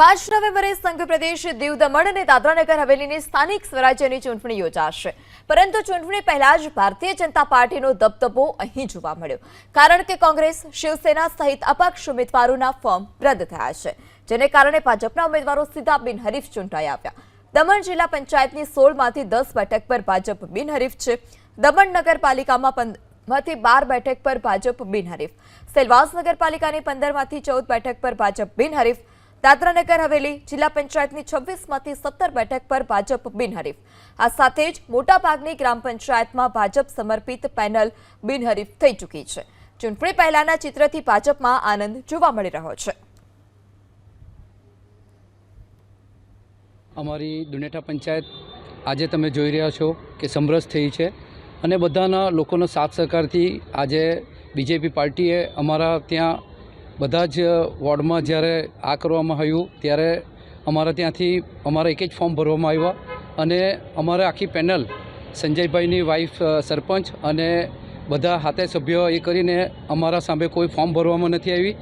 પાંચ નવેમ્બરે સંઘ પ્રદેશ દીવ દમણ અને દાદરાનગર હવેલીની સ્થાનિક સ્વરાજ્યની ચૂંટણી યોજાશે. પરંતુ ચૂંટણી પહેલા જ ભારતીય જનતા પાર્ટીનો દબદબો અહીં જોવા મળ્યો. કારણ કે કોંગ્રેસ, શિવસેના સહિત અપક્ષ ઉમેદવારોના ફોર્મ રદ થયા છે, જેને કારણે ભાજપના ઉમેદવારો સીધા બિનહરીફ ચૂંટાઈ આવ્યા. દમણ જિલ્લા પંચાયતની સોળમાંથી દસ બેઠક પર ભાજપ બિનહરીફ છે. દમણ નગરપાલિકામાં માંથી બાર બેઠક પર ભાજપ બિનહરીફ. સેલવાસ નગરપાલિકાની પંદરમાંથી ચૌદ બેઠક પર ભાજપ બિનહરીફ. દાદરાનગર હવેલી જિલ્લા પંચાયતની છવ્વીસમાંથી સત્તર બેઠક પર ભાજપ બિનહરીફ. આ સાથે જ મોટાભાગની ગ્રામ પંચાયતમાં ભાજપ સમર્પિત પેનલ બિનહરીફ થઈ ચૂકી છે. ચૂંટણી પહેલાના ચિત્રથી ભાજપમાં આનંદ જોવા મળી રહ્યો છે. અમારી દુનેઠા પંચાયત આજે તમે જોઈ રહ્યા છો કે સમરસ થઈ છે અને બધાના લોકોનો સાથ સહકારથી આજે બીજેપી પાર્ટીએ અમારા ત્યાં બધા જ વોર્ડમાં જ્યારે આ કરવામાં આવ્યું, ત્યારે અમારા ત્યાંથી અમારા એક જ ફોર્મ ભરવામાં આવ્યા અને અમારે આખી પેનલ સંજયભાઈની વાઈફ સરપંચ અને બધા હાથે સભ્યો એ કરીને અમારા સામે કોઈ ફોર્મ ભરવામાં નથી આવી.